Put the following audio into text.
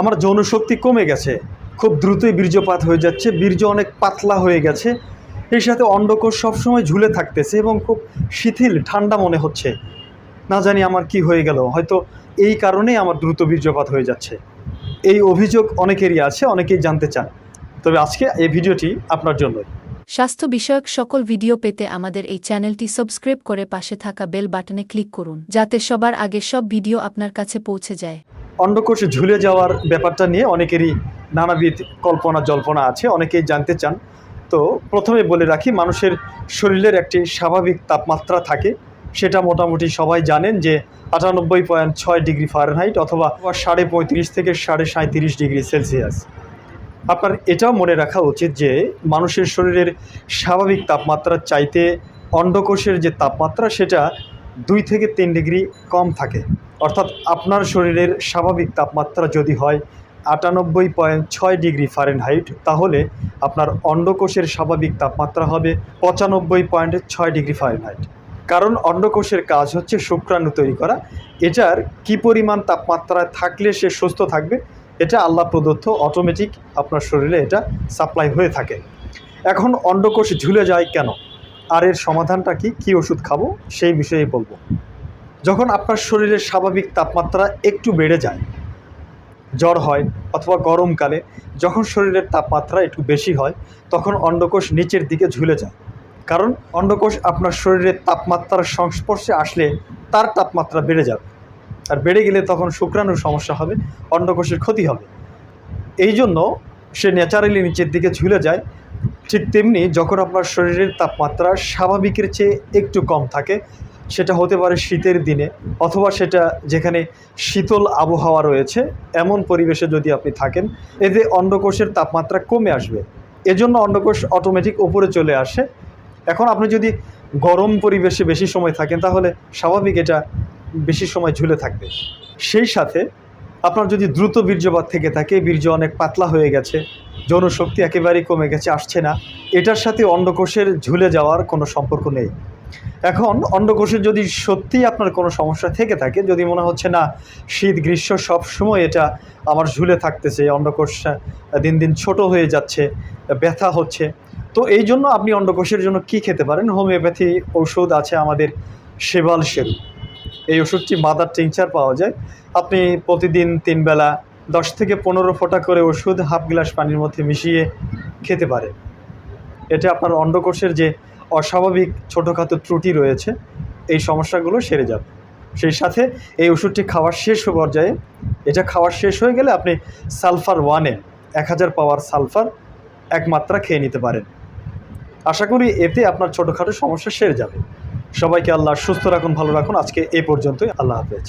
আমার যৌনশক্তি কমে গেছে। খুব দ্রুতই বীর্যপাত হয়ে যাচ্ছে। বীর্য অনেক পাতলা হয়ে গেছে। এর সাথে অন্ডকোষ সবসময় ঝুলে থাকতেছে এবং খুব শিথিল, ঠান্ডা মনে হচ্ছে। না জানি আমার কি হয়ে গেল। হয়তো এই কারণেই আমার দ্রুত বীর্যপাত হয়ে যাচ্ছে। এই অভিযোগ অনেকেরই আছে, অনেকেই জানতে চান। তবে আজকে এই ভিডিওটি আপনার জন্যই। স্বাস্থ্য বিষয়ক সকল ভিডিও পেতে আমাদের এই চ্যানেলটি সাবস্ক্রাইব করে পাশে থাকা বেল বাটনে ক্লিক করুন, যাতে সবার আগে সব ভিডিও আপনার কাছে পৌঁছে যায়। অন্ডকোষ ঝুলে যাওয়ার ব্যাপারটা নিয়ে অনেকেরই নানাবিধ কল্পনা, জল্পনা আছে, অনেকেই জানতে চান। তো প্রথমে বলে রাখি, মানুষের শরীরের একটি স্বাভাবিক তাপমাত্রা থাকে। সেটা মোটামুটি সবাই জানেন যে আটানব্বই পয়েন্ট ছয় ডিগ্রি ফারেনহাইট অথবা সাড়ে পঁয়ত্রিশ থেকে সাড়ে সাঁত্রিশ ডিগ্রি সেলসিয়াস। আপনার এটাও মনে রাখা উচিত যে মানুষের শরীরের স্বাভাবিক তাপমাত্রার চাইতে অন্ডকোষের যে তাপমাত্রা, সেটা দুই থেকে তিন ডিগ্রি কম থাকে। অর্থাৎ আপনার শরীরের স্বাভাবিক তাপমাত্রা যদি হয় আটানব্বই পয়েন্ট ছয় ডিগ্রি ফারেনহাইট, তাহলে আপনার অন্ডকোষের স্বাভাবিক তাপমাত্রা হবে পঁচানব্বই পয়েন্ট ছয় ডিগ্রি ফারেনহাইট। কারণ অন্ডকোষের কাজ হচ্ছে শুক্রাণু তৈরি করা। এটার কি পরিমাণ তাপমাত্রায় থাকলে সে সুস্থ থাকবে, এটা আল্লাহ প্রদত্ত অটোমেটিক আপনার শরীরে এটা সাপ্লাই হয়ে থাকে। এখন অন্ডকোষ ঝুলে যায় কেন? আর এর সমাধানটা কি? কী ওষুধ খাব? সেই বিষয়ে বলব। যখন আপনার শরীরের স্বাভাবিক তাপমাত্রা একটু বেড়ে যায়, জ্বর হয় অথবা গরমকালে, যখন শরীরের তাপমাত্রা একটু বেশি হয়, তখন অন্ডকোষ নিচের দিকে ঝুলে যায়। কারণ অন্ডকোষ আপনার শরীরের তাপমাত্রার সংস্পর্শে আসলে তার তাপমাত্রা বেড়ে যাবে। আর বেড়ে গেলে তখন শুক্রাণুর সমস্যা হবে, অন্ডকোষের ক্ষতি হবে। এই জন্য সে ন্যাচারালি নিচের দিকে ঝুলে যায় ঠিক তেমনি যখন আপনার শরীরের তাপমাত্রা স্বাভাবিকের চেয়ে একটু কম থাকে, সেটা হতে পারে শীতের দিনে অথবা সেটা যেখানে শীতল আবহাওয়া রয়েছে, এমন পরিবেশে যদি আপনি থাকেন, এতে অন্ডকোষের তাপমাত্রা কমে আসবে। এজন্য অন্ডকোষ অটোমেটিক উপরে চলে আসে। এখন আপনি যদি গরম পরিবেশে বেশি সময় থাকেন, তাহলে স্বাভাবিক এটা বেশি সময় ঝুলে থাকবে। সেই সাথে আপনার যদি দ্রুত বীর্যপাত থেকে থাকে, বীর্য অনেক পাতলা হয়ে গেছে যৌনশক্তি একেবারেই কমে গেছে, আসছে না। এটার সাথে অন্ডকোষের ঝুলে যাওয়ার কোনো সম্পর্ক নেই। এখন অন্ডকোষের যদি সত্যিই আপনার কোনো সমস্যা থেকে থাকে, যদি মনে হচ্ছে, না, শীত, গ্রীষ্ম সব সময় এটা আমার ঝুলে থাকতেছে, অন্ডকোষ দিন দিন ছোট হয়ে যাচ্ছে, ব্যথা হচ্ছে, তো এই জন্য আপনি অন্ডকোষের জন্য কি খেতে পারেন? হোমিওপ্যাথি ঔষধ আছে আমাদের সেবাল শেরু এই ওষুধটি মাদার টিংচার পাওয়া যায়। আপনি প্রতিদিন তিন বেলা দশ থেকে পনেরো ফোঁটা করে ওষুধ হাফ গ্লাস পানির মধ্যে মিশিয়ে খেতে পারে। এটা আপনার অন্ডকোষের যে অস্বাভাবিক ছোটোখাটো ত্রুটি রয়েছে, এই সমস্যাগুলো সেরে যাবে। সেই সাথে এই ওষুধটি খাওয়ার শেষ পর্যায়ে, এটা খাওয়ার শেষ হয়ে গেলে আপনি সালফার ওয়ানে এক হাজার পাওয়ার সালফার এক মাত্রা খেয়ে নিতে পারেন। আশা করি এতে আপনার ছোটোখাটো সমস্যা সেরে যাবে। সবাইকে আল্লাহ সুস্থ রাখুন, ভালো রাখুন। আজকে এ পর্যন্তই। আল্লাহ হাফেজ।